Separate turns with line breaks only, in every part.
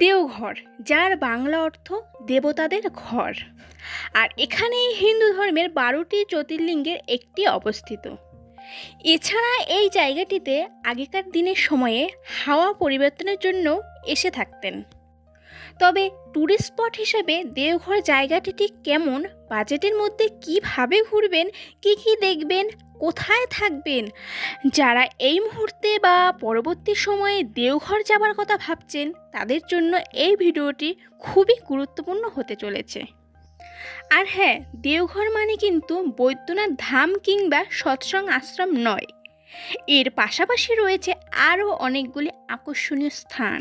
দেওঘর, যার বাংলা অর্থ দেবতাদের ঘর। আর এখানেই হিন্দু ধর্মের বারোটি জ্যোতির্লিঙ্গের একটি অবস্থিত। এছাড়া এই জায়গাটিতে আগেকার দিনের সময়ে হাওয়া পরিবর্তনের জন্য এসে থাকতেন। তবে ট্যুরিস্ট স্পট হিসেবে দেওঘর জায়গাটি ঠিক কেমন বাজেটের মধ্যে কীভাবে ঘুরবেন, কি কি দেখবেন কোথায় থাকবেন? যারা এই মুহূর্তে বা পরবর্তী সময়ে দেওঘর যাবার কথা ভাবছেন, তাদের জন্য এই ভিডিওটি খুবই গুরুত্বপূর্ণ হতে চলেছে। আর হ্যাঁ দেওঘর মানে কিন্তু বৈদ্যনাথ ধাম কিংবা সৎসং আশ্রম নয়। এর পাশাপাশি রয়েছে আরও অনেকগুলি আকর্ষণীয় স্থান।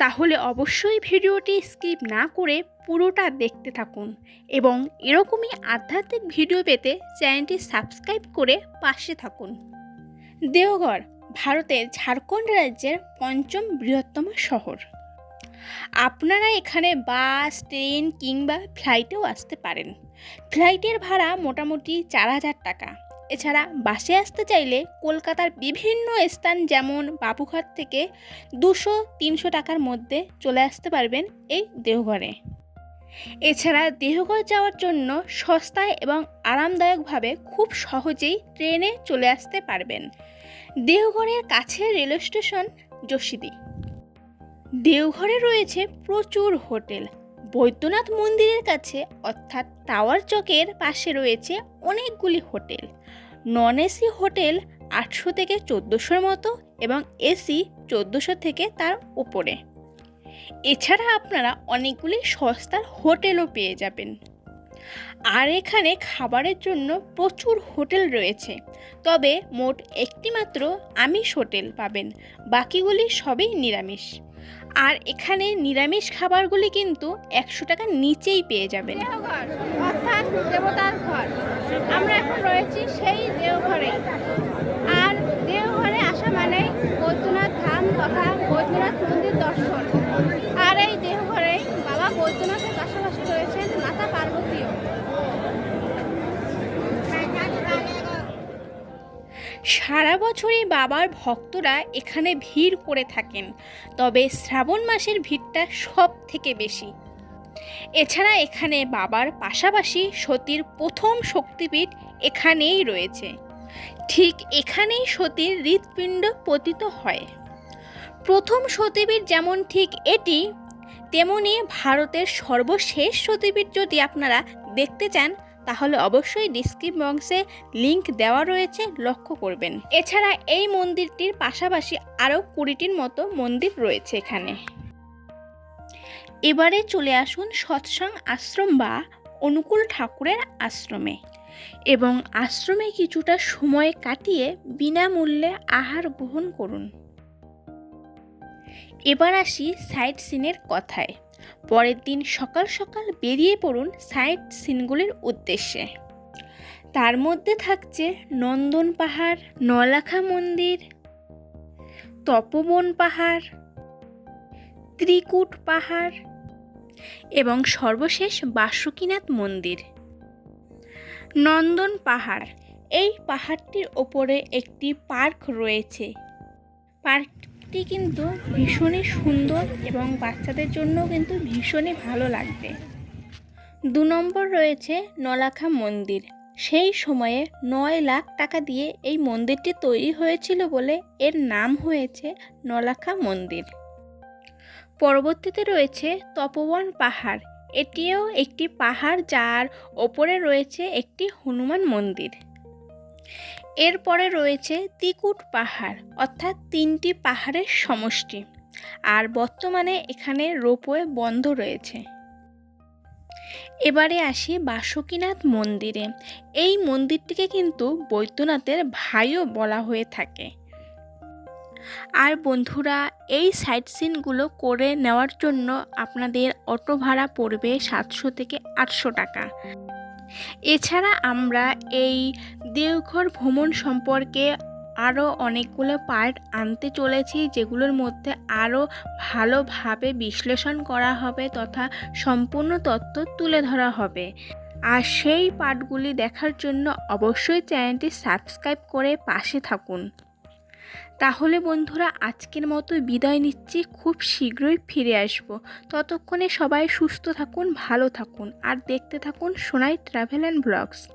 তাহলে অবশ্যই ভিডিওটি স্কিপ না করে পুরোটা দেখতে থাকুন এবং এরকমই আধ্যাত্মিক ভিডিও পেতে চ্যানেলটি সাবস্ক্রাইব করে পাশে থাকুন। দেওঘর, ভারতের ঝাড়খণ্ড রাজ্যের পঞ্চম বৃহত্তম শহর। আপনারা এখানে বাস, ট্রেন কিংবা ফ্লাইটেও আসতে পারেন। ফ্লাইটের ভাড়া মোটামুটি চার হাজার টাকা। এছাড়া বাসে আসতে চাইলে কলকাতার বিভিন্ন স্থান যেমন বাবুঘাট থেকে দুশো, তিনশো টাকার মধ্যে চলে আসতে পারবেন এই দেওঘরে। এছাড়া দেহঘর যাওয়ার জন্য সস্তায় এবং আরামদায়কভাবে খুব সহজেই ট্রেনে চলে আসতে পারবেন। দেওঘরের কাছে রেল স্টেশন যশিদি দেওঘরে রয়েছে প্রচুর হোটেল। বৈদ্যনাথ মন্দিরের কাছে, অর্থাৎ টাওয়ার চকের পাশে রয়েছে অনেকগুলি হোটেল। নন এসি হোটেল আটশো থেকে চোদ্দোশোর মতো এবং এসি চোদ্দোশো থেকে তার উপরে। এছাড়া আপনারা অনেকগুলি সস্তার হোটেলও পেয়ে যাবেন। আর এখানে খাবারের জন্য প্রচুর হোটেল রয়েছে। তবে মোট একটি মাত্র আমিষ হোটেল পাবেন, বাকিগুলি সবই নিরামিষ। আর এখানে নিরামিষ খাবারগুলি কিন্তু একশো টাকার নিচেই পেয়ে যাবেন।
অর্থাৎ দেবতার ঘর। আমরা এখন রয়েছি সেই দেওঘরে। আর দেওঘরে আসা মানে
বছরই বাবার ভক্তরা এখানে ভিড় করে থাকেন, তবে শ্রাবণ মাসের ভিড়টা সব থেকে বেশি। এছাড়া এখানে বাবার পাশাপাশি সতীর প্রথম শক্তিপীঠ এখানেই রয়েছে। ঠিক এখানেই সতীর হৃৎপিণ্ড পতিত হয়। প্রথম সতীপীঠ যেমন ঠিক এটি, তেমনি ভারতের সর্বশেষ সতীপীঠ যদি আপনারা দেখতে চান তাহলে অবশ্যই ডিসক্রিপ বক্সে লিংক দেওয়া রয়েছে, লক্ষ্য করবেন। এছাড়া এই মন্দিরটির পাশাপাশি আরও কুড়িটির মতো মন্দির রয়েছে এখানে। এবারে চলে আসুন সৎসং আশ্রম বা অনুকূল ঠাকুরের আশ্রমে। এবং আশ্রমে কিছুটা সময় কাটিয়ে বিনামূল্যে আহার গ্রহণ করুন। এবার আসি সাইট সিনের কথায়। পরের দিন সকাল সকাল বেরিয়ে পড়ুন সাইট সিনগুলির উদ্দেশ্যে। তার মধ্যে থাকছে নন্দন পাহাড় নলাখা মন্দির, তপবন পাহাড়, ত্রিকুট পাহাড় এবং সর্বশেষ বাসুকীনাথ মন্দির। নন্দন পাহাড়, এই পাহাড়টির ওপরে একটি পার্ক রয়েছে। পার্কটি কিন্তু ভীষণই সুন্দর এবং বাচ্চাদের জন্য কিন্তু ভীষণই ভালো লাগবে। দু নম্বর রয়েছে নলাখা মন্দির। সেই সময়ে নয় লাখ টাকা দিয়ে এই মন্দিরটি তৈরি হয়েছিল বলে এর নাম হয়েছে নলাখা মন্দির। পরবর্তীতে রয়েছে তপবন পাহাড়। এটিও একটি পাহাড় যার ওপরে রয়েছে একটি হনুমান মন্দির। এরপরে রয়েছে তিকুট পাহাড়, অর্থাৎ তিনটি পাহাড়ের সমষ্টি। আর বর্তমানে এখানে রোপওয়ে বন্ধ রয়েছে। এবারে আসি বাসুকীনাথ মন্দিরে। এই মন্দিরটিকে কিন্তু বৈদ্যনাথের ভাইও বলা হয়ে থাকে। আর বন্ধুরা, এই সাইট সিনগুলো করে নেওয়ার জন্য আপনাদের অটো ভাড়া পড়বে সাতশো থেকে আটশো টাকা। এছাড়া আমরা এই দেওঘর ভ্রমণ সম্পর্কে আরও অনেকগুলো পার্ট আনতে চলেছি, যেগুলোর মধ্যে আরও ভালোভাবে বিশ্লেষণ করা হবে তথা সম্পূর্ণ তথ্য তুলে ধরা হবে। আর সেই পার্টগুলি দেখার জন্য অবশ্যই চ্যানেলটি সাবস্ক্রাইব করে পাশে থাকুন। তাহলে বন্ধুরা আজকের মতো বিদায় নিচ্ছি। খুব শীঘ্রই ফিরে আসব। ততক্ষণে সবাই সুস্থ থাকুন, ভালো থাকুন। আর দেখতে থাকুন সোনাই ট্রাভেল অ্যান্ড ব্লগস।